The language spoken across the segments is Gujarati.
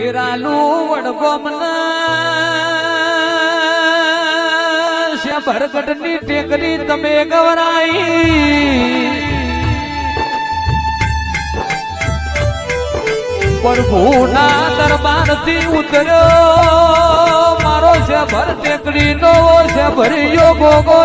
હીરાલું વડગોમના ભરગટની ટેકરી તમે ગવરાઈ. પ્રભુના દરબારથી ઉતર્યો. મારો છે ભર ટેકરી નો છે ભર્યો ગોગો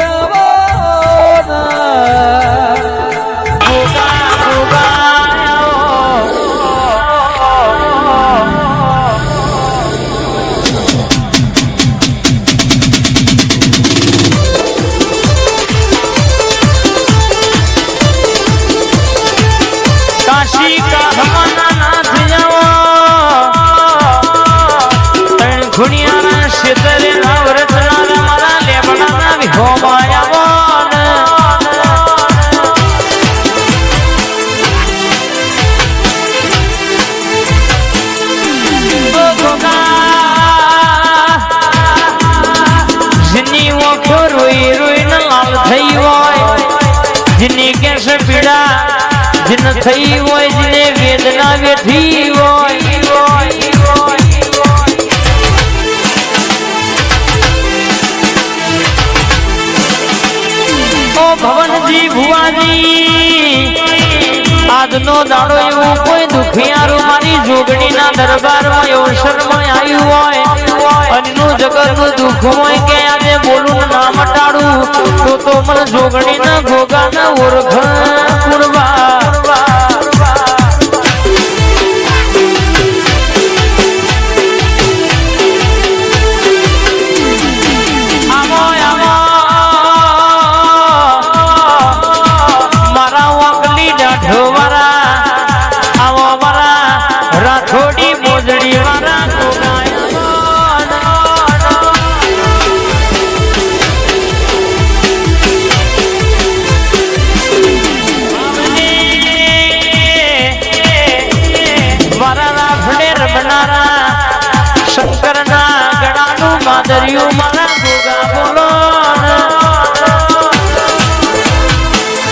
કાશી કાહમાના નાથ જાવો ત્રણ ખુણિયાના શેતરે નવરત્ના મારા લેબડાના વિહોમાં આવો ને. ઓ ગોગા, જેની ઓંખો રોઈ રોઈને લાલ થઈ હોય જેની કેસ પીડા જેને થઈ હોય, જને વેદના વેઠી હોય. ઓ ભવનજી ભુવાજી, આજનો દાડો એવું કોઈ દુખિયારું મારી જોગણીના દરબારમાં અવસરમાં આવ્યું હોય. અન્યનું જગતનું દુઃખ હોય કે આજે બોલું, ને મટાડું. તો તો મને જોગણીના ભોગાના ઓળખ